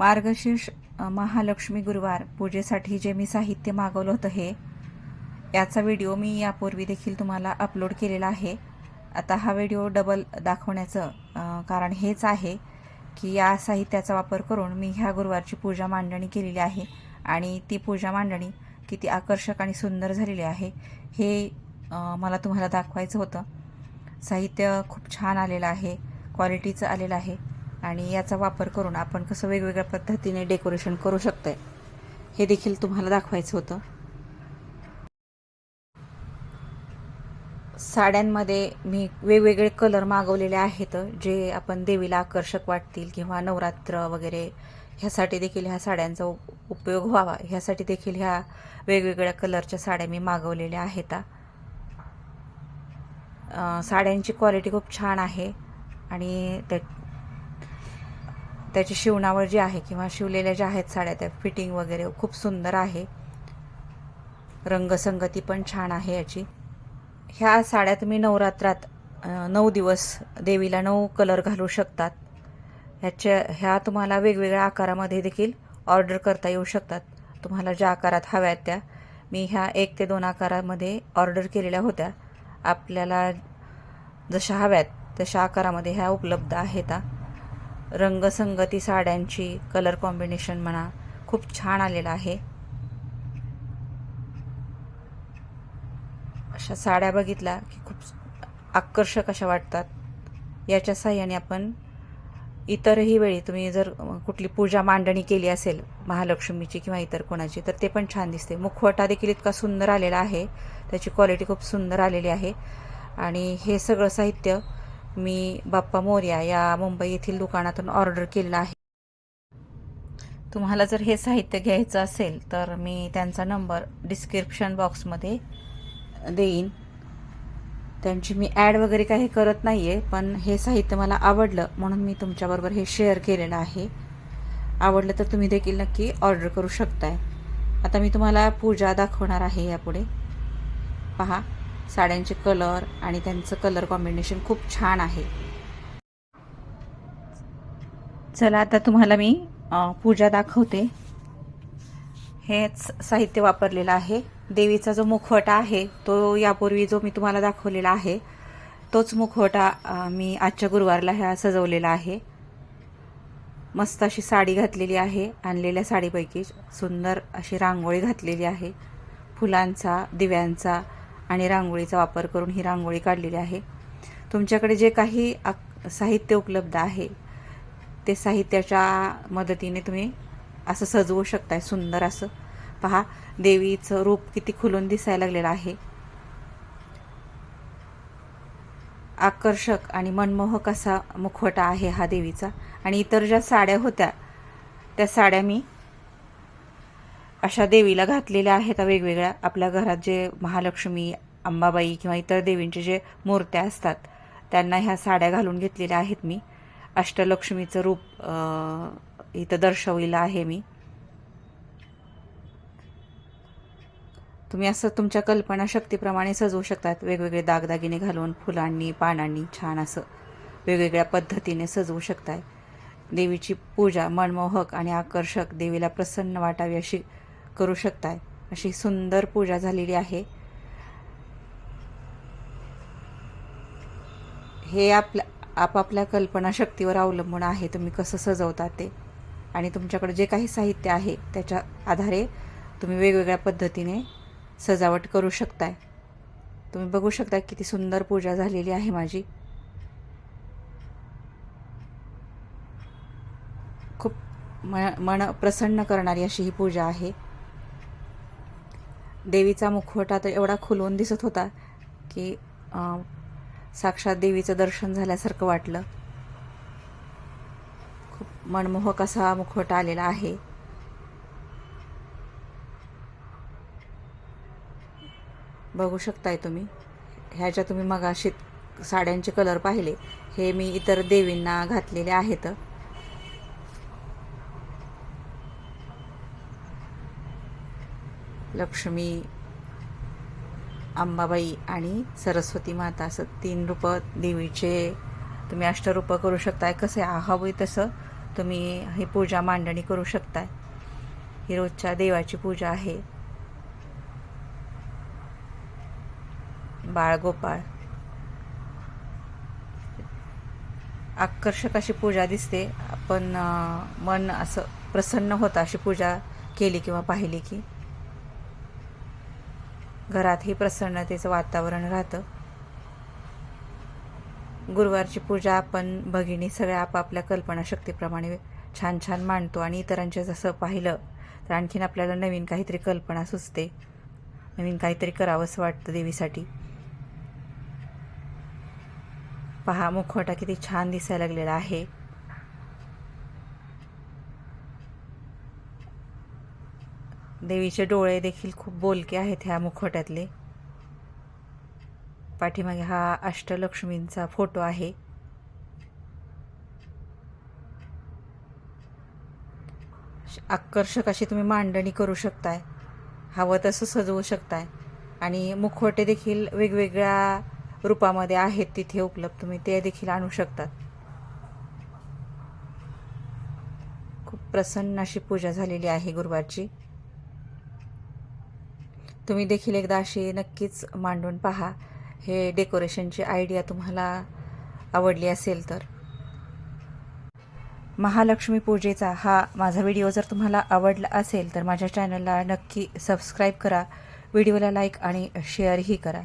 मार्गशीर्ष महालक्ष्मी गुरुवार पूजेसाठी जे मी साहित्य मागवलं होतं हे याचा व्हिडिओ मी यापूर्वी देखील तुम्हाला अपलोड केलेला आहे. आता हा व्हिडिओ डबल दाखवण्याचं कारण हेच आहे की या साहित्याचा वापर करून मी ह्या गुरुवारची पूजा मांडणी केलेली आहे आणि ती पूजा मांडणी किती आकर्षक आणि सुंदर झालेली आहे हे मला तुम्हाला दाखवायचं होतं. साहित्य खूप छान आलेलं आहे क्वालिटीचं आलेलं आहे. आणि याचा वापर करून आपण कसं वेगवेगळ्या पद्धतीने डेकोरेशन करू शकतोय हे देखील तुम्हाला दाखवायचं होतं. साड्यांमध्ये मी वेगवेगळे कलर मागवलेले आहेत जे आपण देवीला आकर्षक वाटतील किंवा नवरात्र वगैरे ह्यासाठी देखील ह्या साड्यांचा उपयोग व्हावा. ह्यासाठी देखील ह्या वेगवेगळ्या कलरच्या साड्या मी मागवलेल्या आहेत. साड्यांची क्वालिटी खूप छान आहे आणि त्या त्याची शिवणावर जी आहे किंवा शिवलेल्या ज्या आहेत साड्या त्या फिटिंग वगैरे खूप सुंदर आहे. रंगसंगती पण छान आहे याची. ह्या साड्या तुम्ही नवरात्रात नऊ दिवस देवीला नऊ कलर घालू शकतात. ह्याच्या ह्या तुम्हाला वेगवेगळ्या आकारामध्ये देखील ऑर्डर करता येऊ शकतात. तुम्हाला ज्या आकारात हव्या आहेत त्या. मी ह्या एक ते दोन आकारामध्ये ऑर्डर केलेल्या होत्या. आपल्याला जशा हव्यात तशा आकारामध्ये ह्या उपलब्ध आहेत रंगसंगती साड्यांची कलर कॉम्बिनेशन म्हणा खूप छान आलेलं आहे. अशा साड्या बघितल्या की खूप आकर्षक अशा वाटतात. याच्या साह्याने आपण इतरही वेळी तुम्ही जर कुठली पूजा मांडणी केली असेल महालक्ष्मीची किंवा इतर कोणाची तर ते पण छान दिसते. मुखवटा देखील इतका सुंदर आलेला आहे. त्याची क्वालिटी खूप सुंदर आलेली आहे. आणि हे सगळं साहित्य मी बाप्पा मोर्या या मुंबई येथील दुकानातून ऑर्डर केलेला आहे. तुम्हाला जर हे साहित्य घ्यायचं असेल तर मी त्यांचा नंबर डिस्क्रिप्शन बॉक्समध्ये देईन. त्यांची मी ॲड वगैरे काही करत नाही आहे पण हे साहित्य मला आवडलं म्हणून मी तुमच्याबरोबर हे शेअर केलेलं आहे. आवडलं तर तुम्ही देखील नक्की ऑर्डर करू शकताय. आता मी तुम्हाला पूजा दाखवणार आहे यापुढे. पहा. साड्यांचे कलर आणि त्यांचं कलर कॉम्बिनेशन खूप छान आहे. चला आता तुम्हाला मी पूजा दाखवते. हेच साहित्य वापरलेलं आहे. देवीचा जो मुखवटा आहे तो यापूर्वी जो मी तुम्हाला दाखवलेला आहे तोच मुखवटा मी आजच्या गुरुवारला ह्या सजवलेला आहे. मस्त अशी साडी घातलेली आहे आणलेल्या साडीपैकी सुंदर अशी रांगोळी घातलेली आहे. फुलांचा दिव्यांचा आणि रांगोळीचा वापर करून ही रांगोळी काढलेली आहे. तुमच्याकडे जे काही साहित्य उपलब्ध आहे ते साहित्याच्या मदतीने तुम्ही असं सजवू शकताय सुंदर असं. पहा देवीचं रूप किती खुलून दिसायला लागलेलं आहे. आकर्षक आणि मनमोहक असा मुखवटा आहे हा देवीचा. आणि इतर ज्या साड्या होत्या त्या साड्या मी अशा देवीला घातलेल्या आहेत वेगवेगळ्या. आपल्या घरात जे महालक्ष्मी अंबाबाई किंवा इतर देवींचे जे मूर्त्या असतात त्यांना ह्या साड्या घालून घेतलेल्या आहेत मी. अष्टलक्ष्मीचं रूप इथं दर्शवलेलं आहे मी. तुम्ही असं तुमच्या कल्पनाशक्तीप्रमाणे सजवू शकतात. वेगवेगळे दागदागिने घालून फुलांनी पानांनी छान असं वेगवेगळ्या पद्धतीने सजवू शकताय. देवीची पूजा मनमोहक आणि आकर्षक देवीला प्रसन्न वाटावी अशी करू शकताय. अशी सुंदर पूजा झालेली आहे. हे आपल्या आपापल्या कल्पनाशक्तीवर अवलंबून आहे. तुम्ही कसं सजवता ते? आणि तुमच्याकडे जे काही साहित्य आहे त्याच्या आधारे तुम्ही वेगवेगळ्या पद्धतीने सजावट करू शकताय. तुम्ही बघू शकता किती सुंदर पूजा झालेली आहे माझी. खूप मन मन प्रसन्न करणारी अशी ही पूजा आहे. देवीचा मुखवटा तर एवढा खुलवून दिसत होता की साक्षात देवीचं दर्शन झाल्यासारखं वाटलं. खूप मनमोहक असा मुखवटा आलेला आहे. बघू शकताय तुम्ही ह्याच्या तुम्ही मगाशीत साड्यांचे कलर पाहिले हे मी इतर देवींना घातलेले आहेत. लक्ष्मी अंबाबाई आणि सरस्वती माता असं तीन रूपं देवीचे तुम्ही अष्टरूपं करू शकताय. कसे हवं तसं तुम्ही ही पूजा मांडणी करू शकताय. ही रोजच्या देवाची पूजा आहे. बाळगोपाळ. आकर्षक अशी पूजा दिसते. आपण मन असं प्रसन्न होतं अशी पूजा केली किंवा पाहिली की. घरातही प्रसन्नतेचं वातावरण राहतं. गुरुवारची पूजा आपण भगिनी सगळ्या आपापल्या कल्पनाशक्तीप्रमाणे छान छान मांडतो आणि इतरांचे जसं पाहिलं तर आणखीन आपल्याला नवीन काहीतरी कल्पना सुचते. नवीन काहीतरी करावंसं वाटतं देवीसाठी. पहा मुखवटा किती छान दिसायला लागलेला आहे. देवीचे डोळे देखील खूप बोलके आहेत ह्या मुखवट्यातले. पाठीमागे हा अष्टलक्ष्मींचा फोटो आहे. आकर्षक अशी तुम्ही मांडणी करू शकताय. हवं तसं सजवू शकताय. आणि मुखवटे देखील वेगवेगळ्या रूपामध्ये आहेत तिथे उपलब्ध. तुम्ही ते देखील आणू शकतात खूप प्रसन्न अशी पूजा झालेली आहे गुरुवारची. तुम्ही देखील एकदा अशी नक्कीच मांडून पहा. हे डेकोरेशनची आयडिया तुम्हाला आवडली असेल तर. महालक्ष्मी पूजेचा हा माझा व्हिडिओ जर तुम्हाला आवडला असेल तर माझ्या चॅनलला नक्की सबस्क्राईब करा. व्हिडिओला लाईक आणि शेअरही करा.